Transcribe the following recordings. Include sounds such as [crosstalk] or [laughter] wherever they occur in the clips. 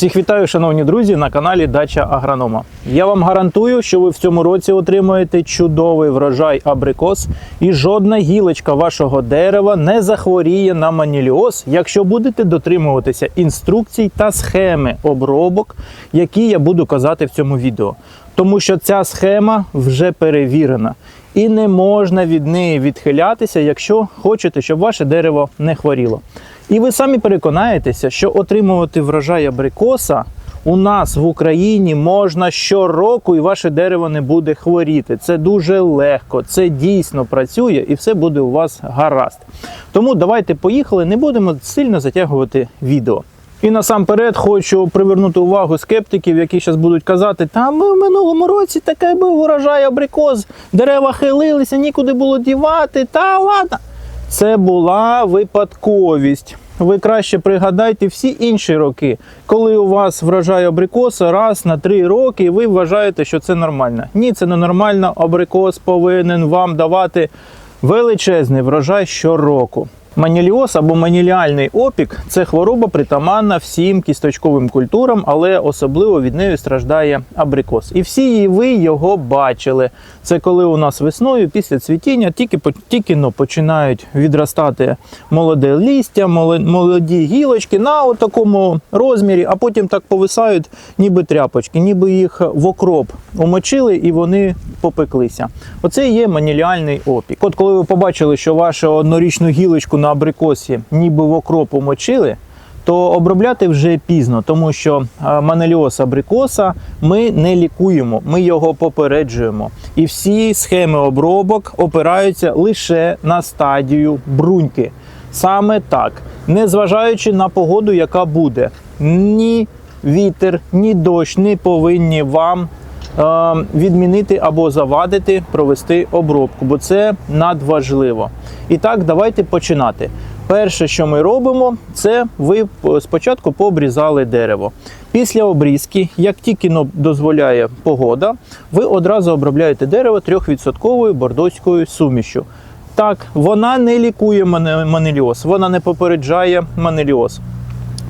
Всіх вітаю, шановні друзі, на каналі Дача Агронома. Я вам гарантую, що ви в цьому році отримаєте чудовий врожай абрикос, і жодна гілочка вашого дерева не захворіє на маніліоз, якщо будете дотримуватися інструкцій та схеми обробок, які я буду казати в цьому відео. Тому що ця схема вже перевірена. І не можна від неї відхилятися, якщо хочете, щоб ваше дерево не хворіло. І ви самі переконаєтеся, що отримувати врожай абрикоса у нас в Україні можна щороку, і ваше дерево не буде хворіти. Це дуже легко, це дійсно працює і все буде у вас гаразд. Тому давайте поїхали, не будемо сильно затягувати відео. І насамперед хочу привернути увагу скептиків, які зараз будуть казати, та ми в минулому році таке був урожай абрикос, дерева хилилися, нікуди було дівати, та ладно. Це була випадковість. Ви краще пригадайте всі інші роки, коли у вас врожай абрикоса раз на три роки, і ви вважаєте, що це нормально. Ні, це не нормально. Абрикос повинен вам давати величезний врожай щороку. Маніліоз або маніліальний опік це хвороба притаманна всім кісточковим культурам, але особливо від неї страждає абрикос. І всі її ви його бачили. Це коли у нас весною після цвітіння тільки тільки ну, починають відростати молоде листя, молоді гілочки на такому розмірі, а потім так повисають, ніби тряпочки, ніби їх в окроп умочили і вони попеклися. Оце є маніліальний опік. От коли ви побачили, що вашу однорічну гілочку на абрикосі ніби в окроп умочили, то обробляти вже пізно, тому що е, манеліоз абрикоса ми не лікуємо, ми його попереджуємо. І всі схеми обробок опираються лише на стадію бруньки. Саме так, незважаючи на погоду, яка буде, ні вітер, ні дощ не повинні вам відмінити або завадити провести обробку, бо це надважливо. І так, давайте починати. Перше, що ми робимо, це ви спочатку пообрізали дерево. Після обрізки, як тільки дозволяє погода, ви одразу обробляєте дерево 3% бордоською сумішю. Так, вона не лікує манеліоз, вона не попереджає манеліоз.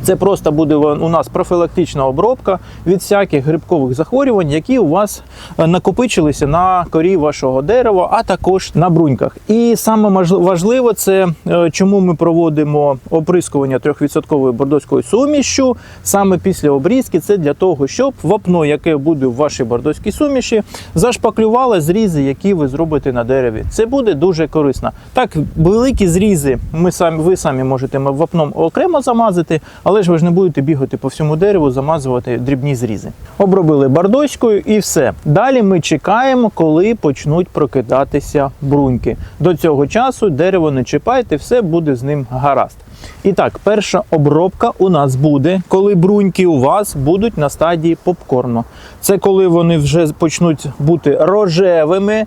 Це просто буде у нас профілактична обробка від всяких грибкових захворювань, які у вас е, накопичилися на корі вашого дерева, а також на бруньках. І саме важливо це е, чому ми проводимо оприскування 3% бордоською сумішю саме після обрізки. Це для того, щоб вапно, яке буде в вашій бордоській суміші, зашпаклювало зрізи, які ви зробите на дереві. Це буде дуже корисно. Так, великі зрізи ми самі, ви самі можете вапном окремо замазати, але ж ви ж не будете бігати по всьому дереву, замазувати дрібні зрізи. Обробили бардоською і все. Далі ми чекаємо, коли почнуть прокидатися бруньки. До цього часу дерево не чіпайте, все буде з ним гаразд. І так, перша обробка у нас буде, коли бруньки у вас будуть на стадії попкорну. Це коли вони вже почнуть бути рожевими,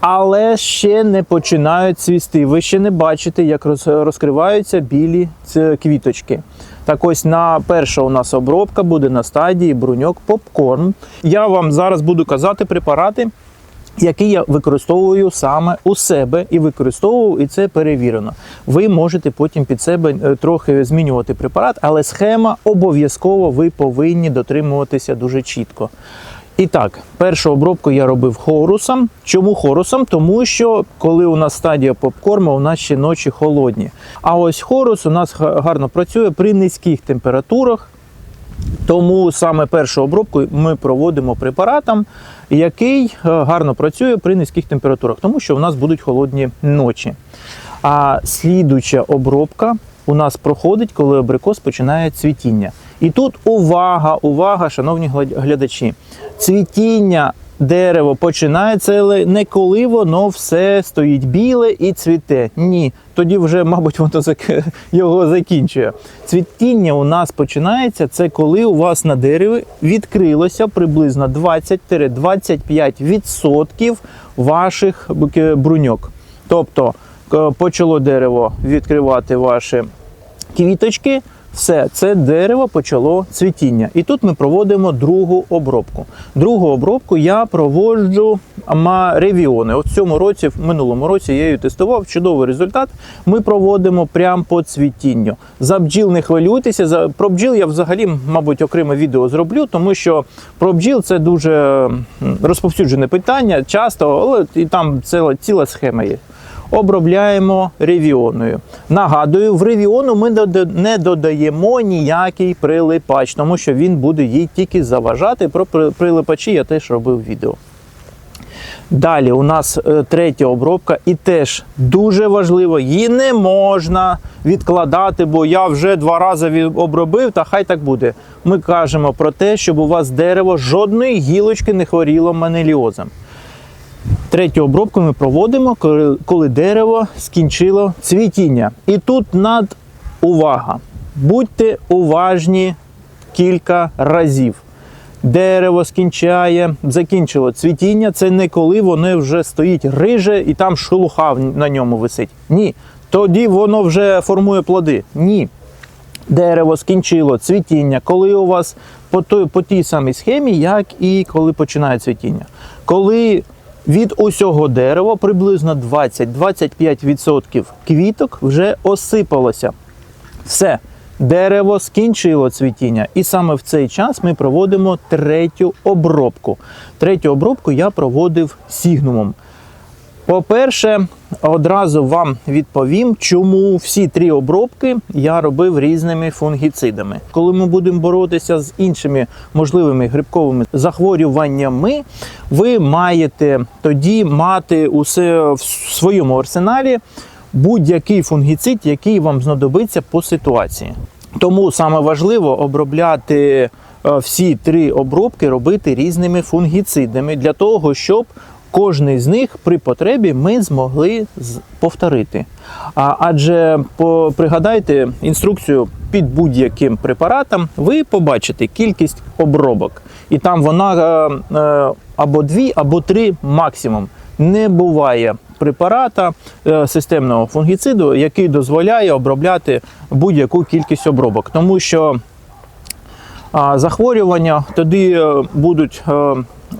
але ще не починають цвісти. Ви ще не бачите, як розкриваються білі квіточки. Так ось на перша у нас обробка буде на стадії бруньок попкорн. Я вам зараз буду казати препарати, які я використовую саме у себе і використовував, і це перевірено. Ви можете потім під себе е, трохи змінювати препарат, але схема обов'язково ви повинні дотримуватися дуже чітко. І так, першу обробку я робив хорусом. Чому хорусом? Тому що коли у нас стадія попкорма, у нас ще ночі холодні. А ось хорус у нас гарно працює при низьких температурах. Тому саме першу обробку ми проводимо препаратом, який е, гарно працює при низьких температурах, тому що у нас будуть холодні ночі. А слідуча обробка у нас проходить, коли абрикос починає цвітіння. І тут увага, увага, шановні глядачі. Цвітіння дерево починається але не коли воно все стоїть біле і цвіте. Ні, тоді вже, мабуть, воно [laughs] його закінчує. Цвітіння у нас починається це коли у вас на дереві відкрилося приблизно 20-25% ваших бруньок. Тобто е, почало дерево відкривати ваші квіточки, Все, це дерево почало цвітіння. І тут ми проводимо другу обробку. Другу обробку я проводжу ревіони. От в цьому році, в минулому році я її тестував. Чудовий результат. Ми проводимо прямо по цвітінню. За бджіл не хвилюйтеся. Про бджіл я взагалі, мабуть, окреме відео зроблю, тому що про бджіл це дуже розповсюджене питання, часто, але і там ціла, ціла схема є обробляємо ревіоною. Нагадую, в ревіону ми не додаємо ніякий прилипач, тому що він буде їй тільки заважати. Про прилипачі я теж робив відео. Далі у нас е, третя обробка, і теж дуже важливо, її не можна відкладати, бо я вже два рази обробив, та хай так буде. Ми кажемо про те, щоб у вас дерево жодної гілочки не хворіло манеліозом. Третю обробку ми проводимо, коли, дерево скінчило цвітіння. І тут над увага. Будьте уважні кілька разів. Дерево скінчає, закінчило цвітіння. Це не коли воно вже стоїть риже і там шелуха на ньому висить. Ні. Тоді воно вже формує плоди. Ні дерево скінчило цвітіння, коли у вас по той, по тій самій схемі, як і коли починає цвітіння. Коли від усього дерева приблизно 20-25% квіток вже осипалося. Все, дерево скінчило цвітіння. І саме в цей час ми проводимо третю обробку. Третю обробку я проводив сігнумом. По-перше, одразу вам відповім, чому всі три обробки я робив різними фунгіцидами. Коли ми будемо боротися з іншими можливими грибковими захворюваннями, ви маєте тоді мати усе в своєму арсеналі будь-який фунгіцид, який вам знадобиться по ситуації. Тому саме важливо обробляти е, всі три обробки робити різними фунгіцидами для того, щоб кожний з них при потребі ми змогли повторити. Адже пригадайте інструкцію під будь-яким препаратом, ви побачите кількість обробок. І там вона е, е, або дві, або три максимум. Не буває препарата е, системного фунгіциду, який дозволяє обробляти будь-яку кількість обробок, тому що захворювання е, будуть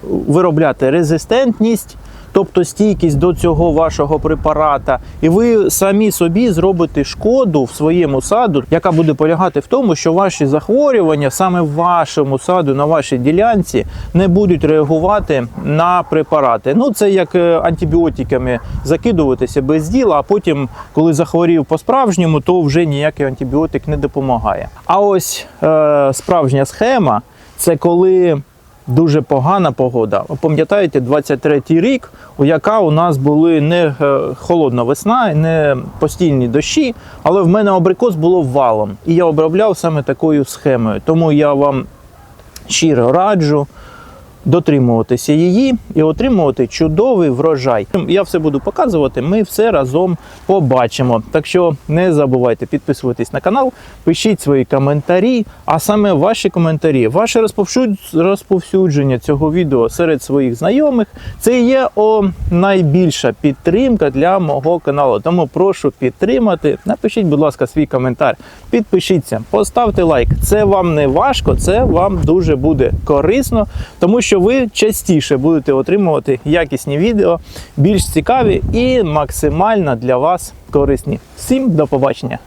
виробляти резистентність, тобто стійкість до цього вашого препарата, і ви самі собі зробите шкоду в своєму саду, яка буде полягати в тому, що ваші захворювання саме в вашому саду, на вашій ділянці, не будуть реагувати на препарати. Ну це як е, антибіотиками закидуватися без діла, а потім, коли захворів по-справжньому, то вже ніякий антибіотик не допомагає. А ось е, справжня схема це коли дуже погана погода. Пам'ятаєте, 23-й рік, у яка у нас були не е, холодна весна, не постійні дощі, але в мене абрикос було валом. І я обробляв саме такою схемою. Тому я вам щиро раджу дотримуватися її і отримувати чудовий врожай. Я все буду показувати, ми все разом побачимо. Так що не забувайте підписуватись на канал, пишіть свої коментарі, а саме ваші коментарі, ваше розповсюдження цього відео серед своїх знайомих. Це є о, найбільша підтримка для мого каналу. Тому прошу підтримати. Напишіть, будь ласка, свій коментар, підпишіться, поставте лайк. Це вам не важко, це вам дуже буде корисно, тому що ви частіше будете отримувати якісні відео, більш цікаві і максимально для вас корисні. Всім до побачення!